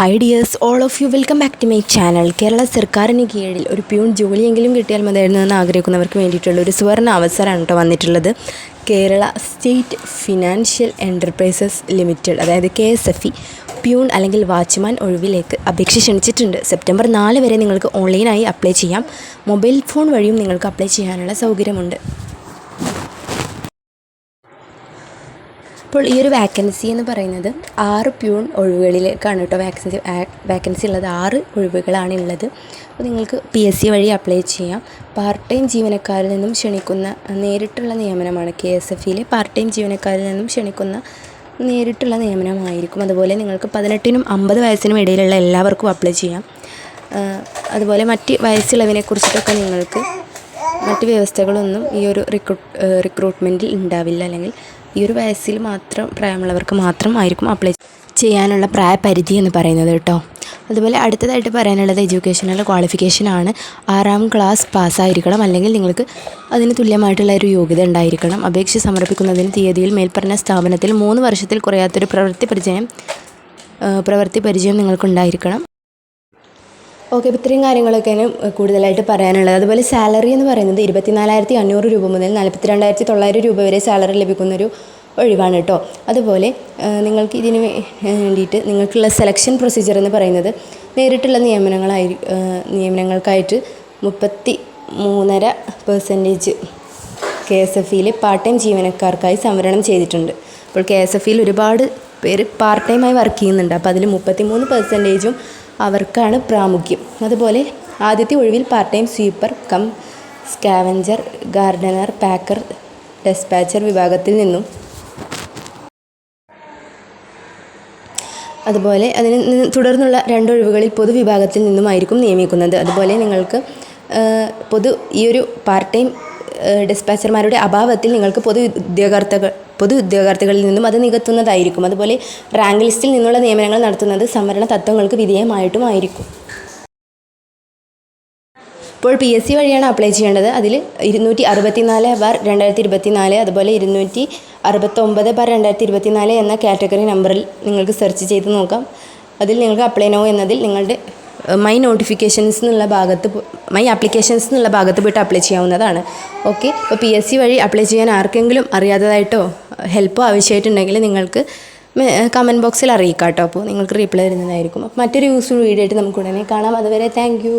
Hi dears all of you welcome back to my channel Kerala സർക്കാരിന് കീഴിൽ ഒരു peon ജോലിയെങ്കിലും കിട്ടിയാൽ മതിയായിരുന്നു എന്ന് ആഗ്രഹിക്കുന്നവർക്ക് വേണ്ടിയിട്ടുള്ള ഒരു സുവർണ അവസരമാണ് കേട്ടോ വന്നിട്ടുള്ളത്. Kerala state financial enterprises limited അതായത് K S F E peon അല്ലെങ്കിൽ വാച്ച്മാൻ ഒഴിവിലേക്ക് അപേക്ഷ ക്ഷണിച്ചിട്ടുണ്ട്. സെപ്റ്റംബർ നാല് വരെ നിങ്ങൾക്ക് ഓൺലൈനായി അപ്ലൈ ചെയ്യാം. മൊബൈൽ ഫോൺ വഴിയും നിങ്ങൾക്ക് അപ്ലൈ ചെയ്യാനുള്ള സൗകര്യമുണ്ട്. അപ്പോൾ ഈ ഒരു വാക്കൻസി എന്ന് പറയുന്നത് ആറ് പ്യൂൺ ഒഴിവുകളിലേക്കാണ് കേട്ടോ വാക്കൻസി വാക്കൻസി ഉള്ളത്. ആറ് ഒഴിവുകളാണ് ഉള്ളത് അപ്പോൾ നിങ്ങൾക്ക് പി എസ് സി വഴി അപ്ലൈ ചെയ്യാം. പാർട്ട് ടൈം ജീവനക്കാരിൽ നിന്നും ക്ഷണിക്കുന്ന നേരിട്ടുള്ള നിയമനമാണ് കെ എസ് എഫ് ഇയിലെ പാർട്ട് ടൈം ജീവനക്കാരിൽ നിന്നും ക്ഷണിക്കുന്ന നേരിട്ടുള്ള നിയമനമായിരിക്കും. അതുപോലെ നിങ്ങൾക്ക് പതിനെട്ടിനും അമ്പത് വയസ്സിനും ഇടയിലുള്ള എല്ലാവർക്കും അപ്ലൈ ചെയ്യാം. അതുപോലെ മറ്റ് വയസ്സിളവിനെ കുറിച്ചിട്ടൊക്കെ നിങ്ങൾക്ക് മറ്റ് വ്യവസ്ഥകളൊന്നും ഈ ഒരു റിക്രൂട്ട് റിക്രൂട്ട്മെന്റിൽ ഉണ്ടാവില്ല. അല്ലെങ്കിൽ ഈ ഒരു വയസ്സിൽ മാത്രം പ്രായമുള്ളവർക്ക് മാത്രം ആയിരിക്കും അപ്ലൈ ചെയ്യാനുള്ള പ്രായപരിധി എന്ന് പറയുന്നത് കേട്ടോ. അതുപോലെ അടുത്തതായിട്ട് പറയാനുള്ളത് എഡ്യൂക്കേഷണൽ ക്വാളിഫിക്കേഷനാണ് ആറാം ക്ലാസ് പാസ്സായിരിക്കണം അല്ലെങ്കിൽ നിങ്ങൾക്ക് അതിന് തുല്യമായിട്ടുള്ള ഒരു യോഗ്യത ഉണ്ടായിരിക്കണം. അപേക്ഷ സമർപ്പിക്കുന്നതിന് തീയതിയിൽ മേൽപ്പറഞ്ഞ സ്ഥാപനത്തിൽ മൂന്ന് വർഷത്തിൽ കുറയാത്തൊരു പ്രവൃത്തി പരിചയം പ്രവൃത്തി പരിചയം നിങ്ങൾക്കുണ്ടായിരിക്കണം. ഓക്കെ അപ്പോൾ ഇത്രയും കാര്യങ്ങളൊക്കെയാണ് കൂടുതലായിട്ട് പറയാനുള്ളത്. അതുപോലെ സാലറി എന്ന് പറയുന്നത് ഇരുപത്തിനാലായിരത്തി അഞ്ഞൂറ് രൂപ മുതൽ നാൽപ്പത്തി രണ്ടായിരത്തി തൊള്ളായിരം രൂപ വരെ സാലറി ലഭിക്കുന്നൊരു ഒഴിവാണ് കേട്ടോ. അതുപോലെ നിങ്ങൾക്ക് ഇതിന് വേണ്ടിയിട്ട് നിങ്ങൾക്കുള്ള സെലക്ഷൻ പ്രൊസീജിയർ എന്ന് പറയുന്നത് നേരിട്ടുള്ള നിയമനങ്ങളായി നിയമനങ്ങൾക്കായിട്ട് മുപ്പത്തി മൂന്നര പെർസെന്റേജ് കെ എസ് എഫ് ഇയിൽ പാർട്ട് ടൈം ജീവനക്കാർക്കായി സംവരണം ചെയ്തിട്ടുണ്ട്. അപ്പോൾ കെ എസ് എഫ് ഇയിൽ ഒരുപാട് പേര് പാർട്ട് ടൈമായി വർക്ക് ചെയ്യുന്നുണ്ട്. അപ്പോൾ അതിൽ മുപ്പത്തി മൂന്ന് പെർസെന്റേജും അവർക്കാണ് പ്രാമുഖ്യം. അതുപോലെ ആദ്യത്തെ ഒഴിവിൽ part time sweeper cum scavenger gardener packer dispatcher വിഭാഗത്തിൽ നിന്നും. അതുപോലെ അതിന് തുടർന്നുള്ള രണ്ടൊഴിവുകളിൽ പൊതുവിഭാഗത്തിൽ നിന്നുമായിരിക്കും നിയമിക്കുന്നത്. അതുപോലെ നിങ്ങൾക്ക് പൊതു ഈ ഒരു പാർട്ട് ടൈം ഡിസ്പാച്ചർമാരുടെ അഭാവത്തിൽ നിങ്ങൾക്ക് പൊതു ഉദ്യോഗാർത്ഥകൾ പൊതു ഉദ്യോഗാർത്ഥികളിൽ നിന്നും അത് നികത്തുന്നതായിരിക്കും. അതുപോലെ റാങ്ക് ലിസ്റ്റിൽ നിന്നുള്ള നിയമനങ്ങൾ നടത്തുന്നത് സംവരണ തത്വങ്ങൾക്ക് വിധേയമായിട്ടും ഇപ്പോൾ പി എസ് സി വഴിയാണ് അപ്ലൈ ചെയ്യേണ്ടത്. അതിൽ ഇരുന്നൂറ്റി അറുപത്തി നാല് ബാർ രണ്ടായിരത്തി ഇരുപത്തി നാല് അതുപോലെ ഇരുന്നൂറ്റി അറുപത്തൊമ്പത് ബാർ രണ്ടായിരത്തി ഇരുപത്തി നാല് എന്ന കാറ്റഗറി നമ്പറിൽ നിങ്ങൾക്ക് സെർച്ച് ചെയ്ത് നോക്കാം. അതിൽ നിങ്ങൾക്ക് അപ്ലൈ നോ എന്നതിൽ നിങ്ങളുടെ മൈ നോട്ടിഫിക്കേഷൻസ് എന്നുള്ള ഭാഗത്ത് മൈ ആപ്ലിക്കേഷൻസ് എന്നുള്ള ഭാഗത്ത് പോയിട്ട് അപ്ലൈ ചെയ്യാവുന്നതാണ്. ഓക്കെ അപ്പോൾ പി എസ് സി വഴി അപ്ലൈ ചെയ്യാൻ ആർക്കെങ്കിലും അറിയാത്തതായിട്ടോ ഹെൽപ്പോ ആവശ്യമായിട്ടുണ്ടെങ്കിൽ നിങ്ങൾക്ക് കമന്റ് ബോക്സിൽ അറിയിക്കാം കേട്ടോ അപ്പോൾ നിങ്ങൾക്ക് റീപ്ലൈ തരുന്നതായിരിക്കും. അപ്പോൾ മറ്റൊരു യൂസ്ഫുൾ വീഡിയോ ആയിട്ട് നമുക്ക് ഉടനെ കാണാം. അതുവരെ താങ്ക്